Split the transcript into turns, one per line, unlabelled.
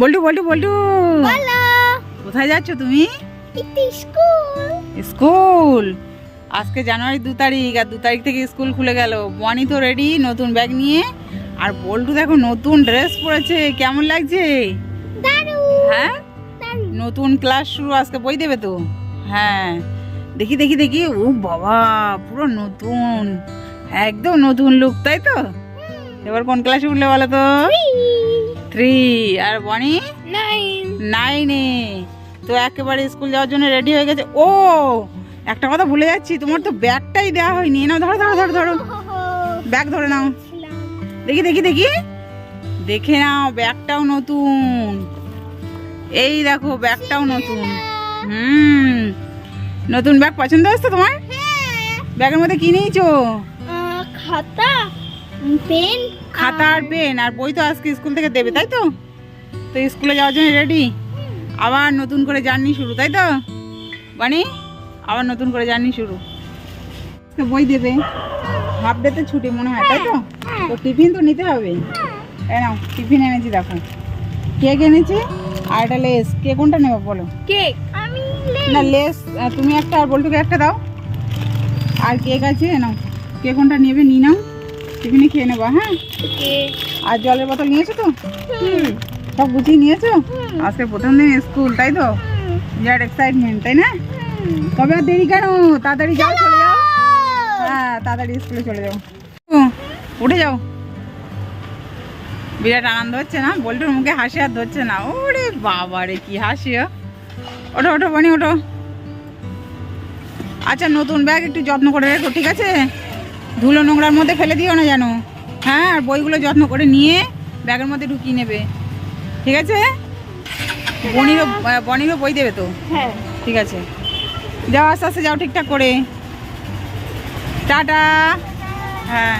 বল্টু বল্টু বল্টু।
বলো।
কোথায় যাচ্ছ তুমি?
স্কুল।
স্কুল। আজকে জানুয়ারি দু তারিখ আর দু তারিখ থেকে স্কুল খুলে গেল। বনি তো রেডি নতুন ব্যাগ নিয়ে। আর বল্টু দেখো নতুন ড্রেস পরেছে। কেমন লাগছে? হ্যাঁ? নতুন ক্লাস শুরু আজকে বই দেবে তো? হ্যাঁ। দেখি দেখি দেখি। ও বাবা পুরো নতুন। একদম নতুন লুক তাই তো? এবার কোন ক্লাসে উঠলে বলো তো? থ্রি আর বনি?
নাইন
তো একেবারে স্কুল যাওয়ার জন্য রেডি হয়ে গেছে। ও একটা কথা ভুলে যাচ্ছি তোমার তো ব্যাগটাই দেওয়া হয়নি। নাও ধরো ধরো ধরো ধরো। ব্যাগ ধরে নাও। দেখি দেখি দেখি। দেখে নাও ব্যাগটাও নতুন। এই দেখো ব্যাগটাও নতুন। হুম। নতুন ব্যাগ পছন্দ হচ্ছে তোমার? ব্যাগের মধ্যে কি নিয়েছো?
খাতা পেন
খাতা আর পেন। আর বই তো আজকে স্কুল থেকে দেবে তাই তো? তো স্কুলে যাওয়ার জন্য রেডি আবার নতুন করে জার্নি শুরু তাই তো? বানি আবার নতুন করে জার্নি শুরু। বই দেবে। হাফ ডেতে ছুটি মনে হয় তাই তো? তো টিফিন তো নিতে হবে। এই নাও টিফিন এনেছি দেখো। কেক এনেছি আর একটা লেস কে কোনটা নেবে বলো?
কেক
না লেস তুমি একটা আর বল্টুকে একটা দাও। আর কেক আছে নাও। কে কোনটা নেবে নিয়ে নাও। টিফিনে খেয়ে নেব হ্যাঁ? আর জলের বোতল নিয়েছো তো? সব গুছিয়ে নিয়েছো? আজকে প্রথম দিন স্কুল তাই তো? বিরাট এক্সাইটমেন্ট তাই না? তবে আর দেরি কেন? তাড়াতাড়ি যাও চলে যাও। হ্যাঁ তাড়াতাড়ি স্কুলে চলে যাও। উঠে যাও। বিরাট আনন্দ হচ্ছে না? বল্টুর মুখে হাসি আর ধরছে না। ওরে বাবা রে কি হাসি ও। ওঠো ওঠো বানি ওঠো। আচ্ছা নতুন ব্যাগ একটু যত্ন করে রেখো ঠিক আছে? ধুলো নোংরার মধ্যে ফেলে দিও না যেন। হ্যাঁ আর বইগুলো যত্ন করে নিয়ে ব্যাগের মধ্যে ঢুকিয়ে নেবে। ঠিক আছে? বনিরও বনিরও বই দেবে তো?
হ্যাঁ।
ঠিক আছে। যাও আস্তে আস্তে যাও ঠিকঠাক করে। টাটা। হ্যাঁ।